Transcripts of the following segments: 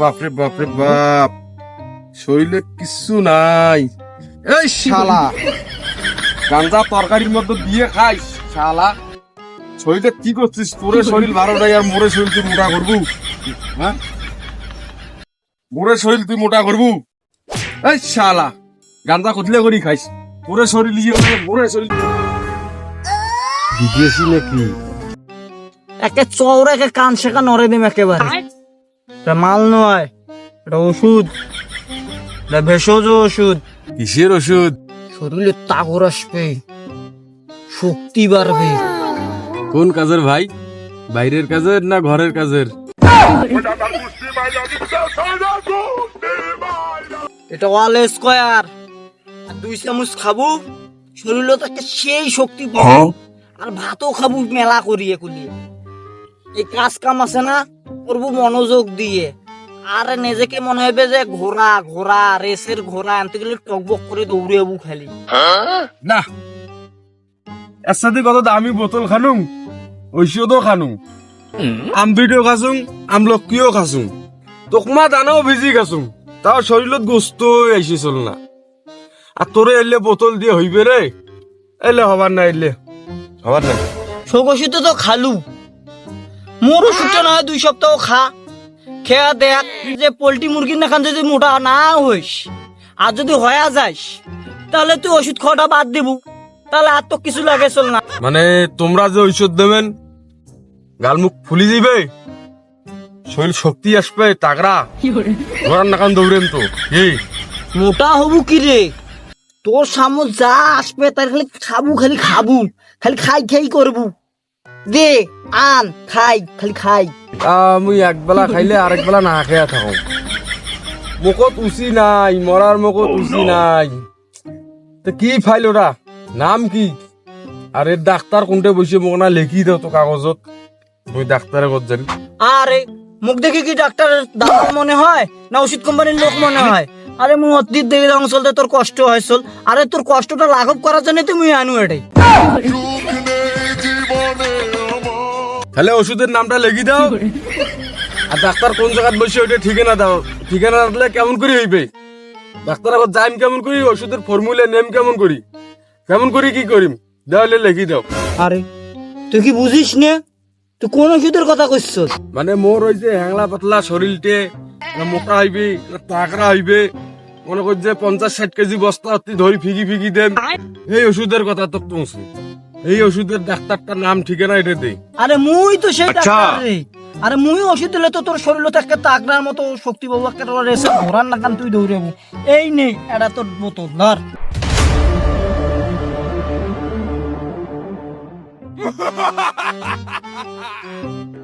বাপরে বাপরে, বাপ। শরীরে কিচ্ছু নাই। এই শালা। গাঞ্জা তরকারির মধ্যে দিয়ে খাই, শালা। শরীরে কি করছিস? তোরে শরীর ভালো নাই আর শরীর তুই মোটা করবু। হ্যাঁ? মোরে শরীর তুই মোটা করবু। এই শালা। গাঞ্জা কতলে করি খাইস? তোরে শরীর ইয়ে করে মোরে শরীর বিদেশি নাকি? একে চৌরা একে কান শেখা নরে দিম একেবারে। এটা মাল নয় এটা ওষুধ। এটা ভেষজ ওষুধ। কিসের ওষুধ? শরীরে তাগর আসবে শক্তি বাড়বে। কোন কাজের ভাই? বাইরের কাজের না ঘরের কাজের? এটা ওয়াল স্কোয়ার। আর দুই চামচ খাব শরীরে তাকে সেই শক্তি পাবো আর ভাতও খাব মেলা করিয়ে কুলিয়ে। এই কাজ কাম আছে না করব মনোযোগ দিয়ে। আর নিজেকে মনে হবে যে ঘোড়া ঘোড়া রেসের ঘোড়া আনতে গেলে টকবক করে দৌড়ে যাব খালি। না এর সাথে কত দামি বোতল খানুম ঐষধও খানুম আম ভিডিও খাসুম আম লক্ষ্মীও খাসুম তোকমা দানাও ভিজি খাসুম তাও শরীরত গোস্ত আইসি চল না আর তোরে এলে বোতল দিয়ে হইবে রে এলে হবার না এলে হবার না শোক ওষুধ তো খালু। মোর ওষুধটা না হয় দুই সপ্তাহ খা। খেয়া দেখ যে পোল্ট্রি মুরগির না খান যদি মোটা না হইস আর যদি হয়া যাস তাহলে তুই ওষুধ খাওয়াটা বাদ দিব। তাহলে আর তো কিছু লাগে চল না। মানে তোমরা যে ঔষধ দেবেন গাল মুখ ফুলি দিবে শরীর শক্তি আসবে তাগড়া ঘোড়ার নাকান দৌড়েন তো। কি? মোটা হবু কি রে? তোর সামনে যা আসবে তার খালি খাবু খালি খাবু। খালি খাই খাই করবু। দে আন খাই খালি খাই। আমি একবেলা খাইলে আরেক বেলা না খেয়া থাকো। মুখত উচি নাই মরার মুখত উচি নাই। তো কি ফাইল ওটা নাম কি? আরে ডাক্তার কোনটা বসে মোক না লেখি দাও তো কাগজত। তুই ডাক্তারে কত যাবি আরে মুখ দেখে কি ডাক্তারের দাম মনে হয় না ওষুধ কোম্পানির লোক মনে হয়? আরে মুই অতীত দেখলে অঞ্চলতে তোর কষ্ট হয় চল আরে তোর কষ্টটা লাঘব করার জন্য তুমি আনু এটাই। তাহলে ওষুধের নামটা লেখি দাও। আর ডাক্তার কোন জায়গায় বসে ওইটা ঠিকানা দাও। ঠিকানা দিলে কেমন করে হইবে? ডাক্তার আবার যাইম কেমন করি ওষুধের ফর্মুলা নেম কেমন করি? কেমন করি কি করিম? দেওয়ালে লেখি দাও। আরে তুই কি বুঝিস নে? তুই কোন ওষুধের কথা কইছ মানে মোর ওই যে হ্যাংলা পাতলা শরীরটে মোটা হইবে তাকড়া হইবে মনে কর যে পঞ্চাশ ষাট কেজি বস্তা অতি ধরি ফিকি ফিকি দেন এই ওষুধের কথা তো তুমছি এই ওষুধের ডাক্তারটার নাম ঠিকানা এটা দেই আরে মুই তো সেই আচ্ছা। ডাক্তার রে আরে মুই ওষুধ দিলে তো তোর শরীর তো একটা তাগড়ার মতো শক্তি পাবো একটা তোর রেসে ঘোরার না কান তুই দৌড়াবো এই নেই এটা তোর বোতল ধর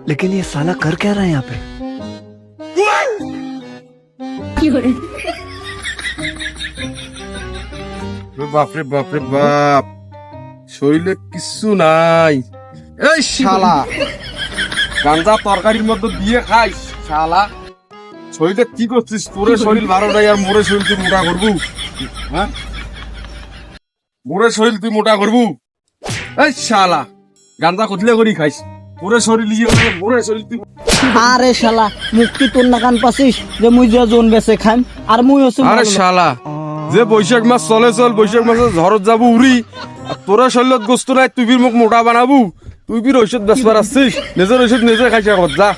लेकिन ये साला कर क्या रहा है यहाँ पे বাপরে বাপরে বাপ শরীরে কিচ্ছু নাই। এই শালা। গাঞ্জা তরকারির মধ্যে দিয়ে খাই শালা। শরীরে কি করছিস? তোরে শরীর ভালো নাই আর মোরে শরীর তুই মোটা করবু। হ্যাঁ? মোরে শরীর তুই মোটা করবু। এই শালা। গাঞ্জা কতলে করি খাইস? তোরে শরীর করে মোরে শরীর তুই আরে শালা মুক্তি তোর না কান পাছিস যে মুই যে জোন বেছে খাইম আর মুই হচ্ছে আরে শালা। যে বৈশাখ মাস চলে চল, বৈশাখ মাসে ঝড়ত যাব উড়ি তোরা শরীরত গোস্ত নাই, তুই মোক মোটা বানাবু। তুই বীর ঔষধ বেসবার আসছিস নিজের ঔষধ নিজে খাইছে যা।